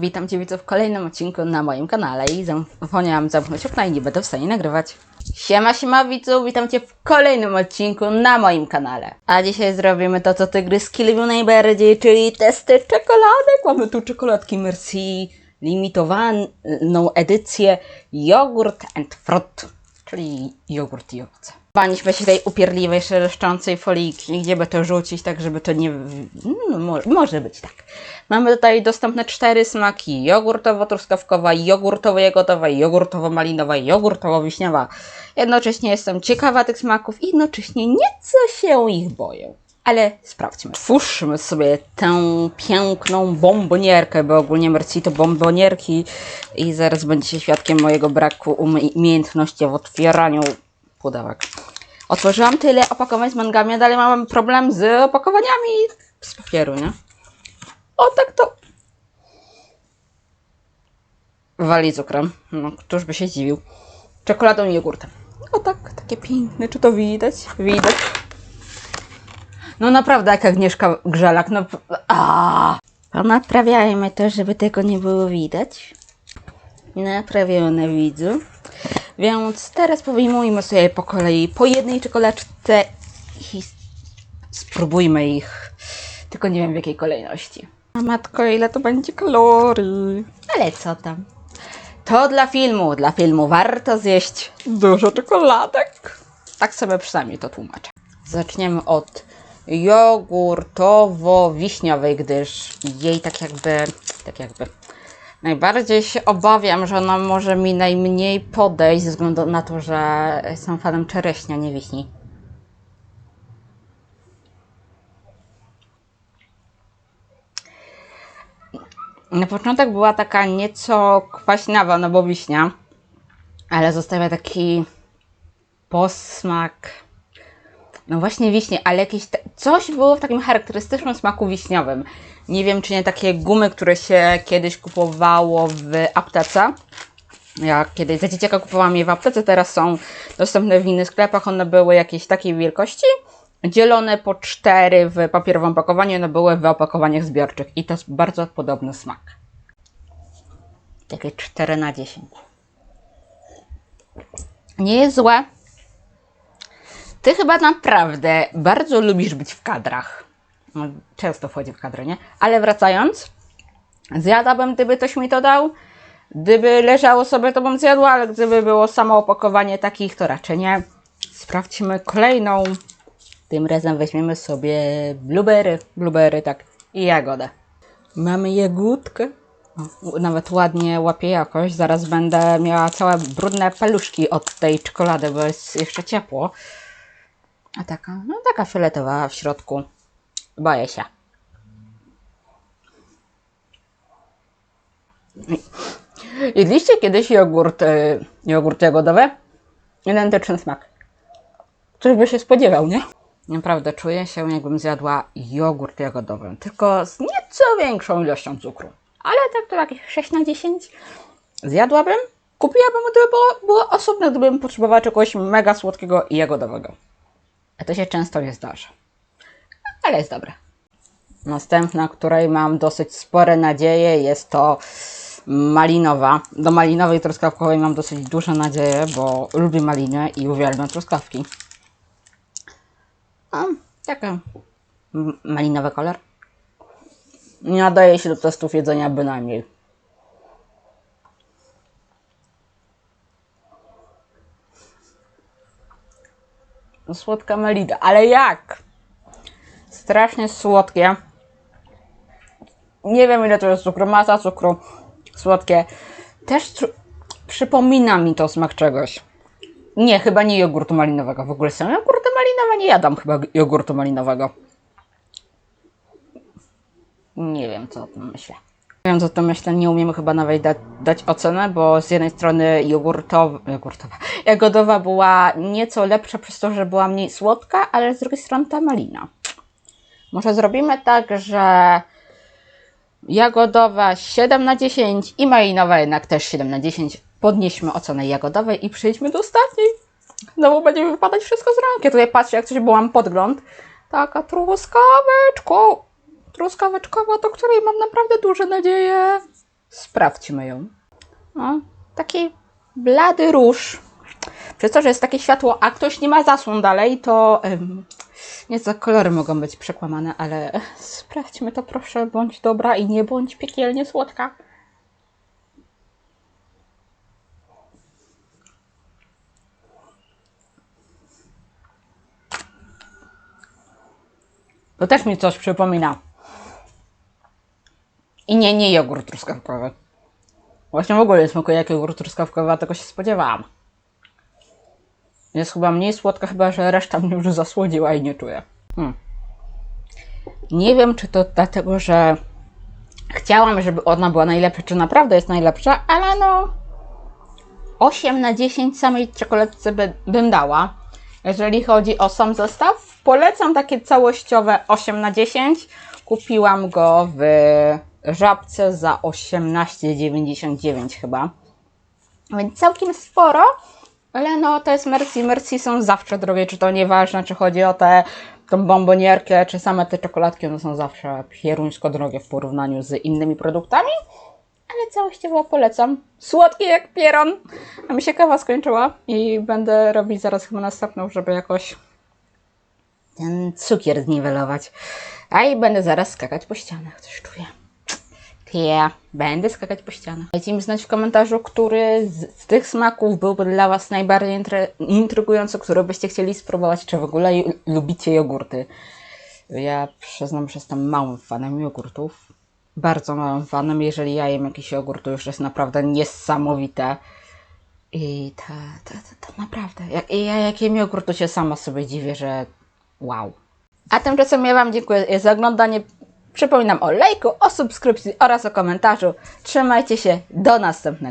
Witam Cię widzów w kolejnym odcinku na moim kanale i zapomniałam zamknąć okna i nie będę w stanie nagrywać. Siema, siema widzów, witam Cię w kolejnym odcinku na moim kanale. A dzisiaj zrobimy to, co tygryski lubią najbardziej, czyli testy czekoladek. Mamy tu czekoladki Merci, limitowaną edycję jogurt and fruit, czyli jogurt i owoce. Baliśmy się tej upierdliwej, szeleszczącej foliki, gdzie by to rzucić, tak żeby to nie... No, może, być tak. Mamy tutaj dostępne cztery smaki. Jogurtowo-truskawkowa, jogurtowo-jagodowa, jogurtowo-malinowa jogurtowo-wiśniowa. Jednocześnie jestem ciekawa tych smaków i jednocześnie nieco się ich boję. Ale sprawdźmy. Twórzmy sobie tę piękną bombonierkę, bo ogólnie Merci to bombonierki i zaraz będziecie świadkiem mojego braku umie- umiejętności w otwieraniu pudełek. Otworzyłam tyle opakowań z mangami, a dalej mam problem z opakowaniami z papieru, nie? O, tak to wali cukrem. No, któż by się zdziwił. Czekoladą i jogurtem. O tak, takie piękne. Czy to widać? Widać. No naprawdę, jak Agnieszka Grzelak. No, a. Naprawiajmy to, żeby tego nie było widać. Naprawione widzu. Więc teraz powyjmujmy sobie po kolei po jednej czekoladce i spróbujmy ich. Tylko nie wiem w jakiej kolejności. A matko, ile to będzie kalorii. Ale co tam? To dla filmu, dla filmu warto zjeść dużo czekoladek. Tak sobie przynajmniej to tłumaczę. Zaczniemy od jogurtowo-wiśniowej, gdyż jej tak jakby, tak jakby najbardziej się obawiam, że ona może mi najmniej podejść ze względu na to, że jestem fanem czereśnia, nie wiśni. Na początek była taka nieco kwaśnawa, no bo wiśnia, ale zostawia taki posmak. No właśnie wiśnie, ale jakieś coś było w takim charakterystycznym smaku wiśniowym. Nie wiem, czy nie takie gumy, które się kiedyś kupowało w aptece. Ja kiedyś za dzieciaka kupowałam je w aptece, teraz są dostępne w innych sklepach. One były jakieś takiej wielkości, dzielone po cztery w papierowym opakowaniu, one były w opakowaniach zbiorczych i to jest bardzo podobny smak. Takie 4 na 10. Nie jest złe. Ty chyba naprawdę bardzo lubisz być w kadrach. No, często wchodzi w kadrę, nie? Ale wracając, zjadłabym, gdyby ktoś mi to dał. Gdyby leżało sobie, to bym zjadła, ale gdyby było samo opakowanie takich, to raczej nie. Sprawdźmy kolejną. Tym razem weźmiemy sobie blueberry, blueberry, tak, i jagodę. Mamy jagódkę. Nawet ładnie łapie jakość. Zaraz będę miała całe brudne paluszki od tej czekolady, bo jest jeszcze ciepło. A taka, no taka fioletowa w środku. Boję się. Jedliście kiedyś jogurt, y, jogurt jagodowy? Identyczny smak. Ktoś by się spodziewał, nie? Naprawdę czuję się, jakbym zjadła jogurt jagodowy, tylko z nieco większą ilością cukru. Ale tak to jakieś 6 na 10 zjadłabym. Kupiłabym, gdyby było, było osobno, gdybym potrzebowała czegoś mega słodkiego i jagodowego. A to się często nie zdarza. Ale jest dobre. Następna, której mam dosyć spore nadzieje, jest to malinowa. Do malinowej truskawkowej mam dosyć duże nadzieje, bo lubię malinę i uwielbiam truskawki. A, taka malinowy kolor. Nie nadaje się do testów jedzenia bynajmniej. Słodka malina, ale jak? Strasznie słodkie. Nie wiem ile to jest cukru, masa cukru, słodkie. Też przypomina mi to smak czegoś. Nie, chyba nie jogurtu malinowego. W ogóle są jogurty malinowe? Nie jadam chyba jogurtu malinowego. Nie wiem, co o tym myślę. Co o tym myślę. Nie umiemy chyba nawet da- dać ocenę, bo z jednej strony jogurtowa, jogurtowa, jagodowa była nieco lepsza przez to, że była mniej słodka, ale z drugiej strony ta malina. Może zrobimy tak, że jagodowa 7 na 10 i malinowa jednak też 7 na 10. Podnieśmy ocenę jagodowej i przejdźmy do ostatniej. Znowu będzie wypadać wszystko z. Ja tutaj patrzę, jak coś, bo mam podgląd. Taka truskaweczko. Truskaweczkowa, do której mam naprawdę duże nadzieje. Sprawdźmy ją. Taki blady róż. Przez to, że jest takie światło, a ktoś nie ma zasłon dalej, to ym, nieco kolory mogą być przekłamane, ale sprawdźmy to proszę, bądź dobra i nie bądź piekielnie słodka. To też mi coś przypomina. I nie, nie jogurt truskawkowy. Właśnie w ogóle nie smakuje jak jogurt truskawkowy, a tego się spodziewałam. Jest chyba mniej słodka, chyba że reszta mnie już zasłodziła i nie czuję. Hmm. Nie wiem, czy to dlatego, że chciałam, żeby ona była najlepsza, czy naprawdę jest najlepsza, ale no 8 na 10 samej czekoladce by, bym dała. Jeżeli chodzi o sam zestaw, polecam takie całościowe 8 na 10. Kupiłam go w żabce za 18,99 chyba. Więc całkiem sporo, ale no to jest Merci. Merci są zawsze drogie, czy to nieważne, czy chodzi o tę tą bombonierkę, czy same te czekoladki, one są zawsze pieruńsko drogie w porównaniu z innymi produktami. Ale całościowo polecam. Słodkie jak pieron. A mi się kawa skończyła i będę robić zaraz chyba następną, żeby jakoś ten cukier zniwelować. A i będę zaraz skakać po ścianach, coś czuję. Ja będę skakać po ścianach. Dajcie mi znać w komentarzu, który z, z tych smaków byłby dla Was najbardziej intry- intrygujący, który byście chcieli spróbować, czy w ogóle lubicie jogurty. Ja przyznam, że jestem małym fanem jogurtów. Bardzo małym fanem. Jeżeli ja jem jakiś jogurt, to już jest naprawdę niesamowite. I to, to, to, to naprawdę. Jak, ja jak jem jogurt, to się sama sobie dziwię, że wow. A tymczasem ja Wam dziękuję za oglądanie. Przypominam o lajku, o subskrypcji oraz o komentarzu. Trzymajcie się, do następnego.